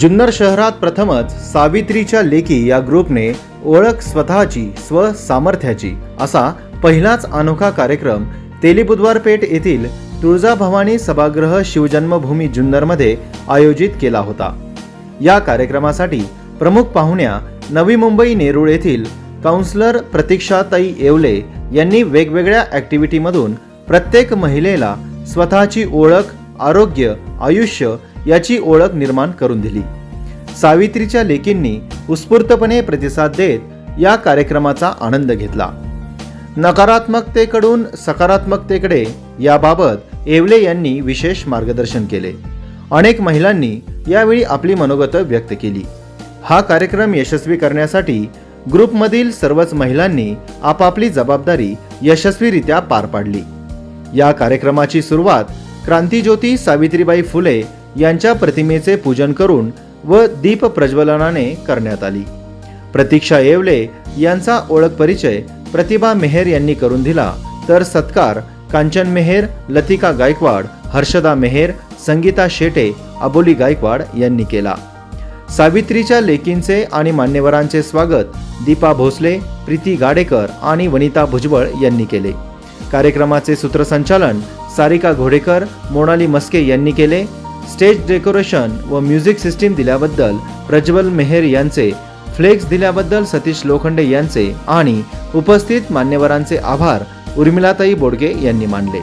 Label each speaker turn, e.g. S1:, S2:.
S1: जुन्नर शहरात प्रथमच सावित्रीच्या लेखी या ग्रुपने ओळख स्वतःची स्व सामर्थ्याची असा पहिलाच अनोखा कार्यक्रम तेली बुधवार पेठ येथील तुळजाभवानी सभागृह शिवजन्मभूमी जुन्नरमध्ये आयोजित केला होता. या कार्यक्रमासाठी प्रमुख पाहुण्या नवी मुंबई नेरूळ येथील काउन्सलर प्रतीक्षाताई येवले यांनी वेगवेगळ्या ॲक्टिव्हिटीमधून प्रत्येक महिलेला स्वतःची ओळख आरोग्य आयुष्य याची ओळख निर्माण करून दिली. सावित्रीच्या लेकींनी उत्स्फूर्तपणे प्रतिसाद देत या कार्यक्रमाचा आनंद घेतला. नकारात्मकतेकडून सकारात्मकतेकडे याबाबत येवले यांनी विशेष मार्गदर्शन केले. अनेक महिलांनी यावेळी आपली मनोगत व्यक्त केली. हा कार्यक्रम यशस्वी करण्यासाठी ग्रुपमधील सर्वच महिलांनी आपापली जबाबदारी यशस्वीरित्या पार पाडली. या कार्यक्रमाची सुरुवात क्रांतीज्योती सावित्रीबाई फुले यांच्या प्रतिमेचे पूजन करून व दीप प्रज्वलनाने करण्यात आली. प्रतीक्षा येवले यांचा ओळख परिचय प्रतिभा मेहेर यांनी करून दिला. तर सत्कार कांचन मेहेर लतिका गायकवाड हर्षदा मेहेर संगीता शेटे अबोली गायकवाड यांनी केला. सावित्रीच्या लेकींचे आणि मान्यवरांचे स्वागत दीपा भोसले प्रीती गाडेकर आणि वनिता भुजबळ यांनी केले. कार्यक्रमाचे सूत्रसंचालन सारिका घोडेकर मोनाली मस्के यांनी केले. स्टेज डेकोरेशन व म्युझिक सिस्टीम दिल्याबद्दल प्रज्वल मेहेर यांचे फ्लेक्स दिल्याबद्दल सतीश लोखंडे यांचे आणि उपस्थित मान्यवरांचे आभार उर्मिलाताई बोडगे यांनी मानले.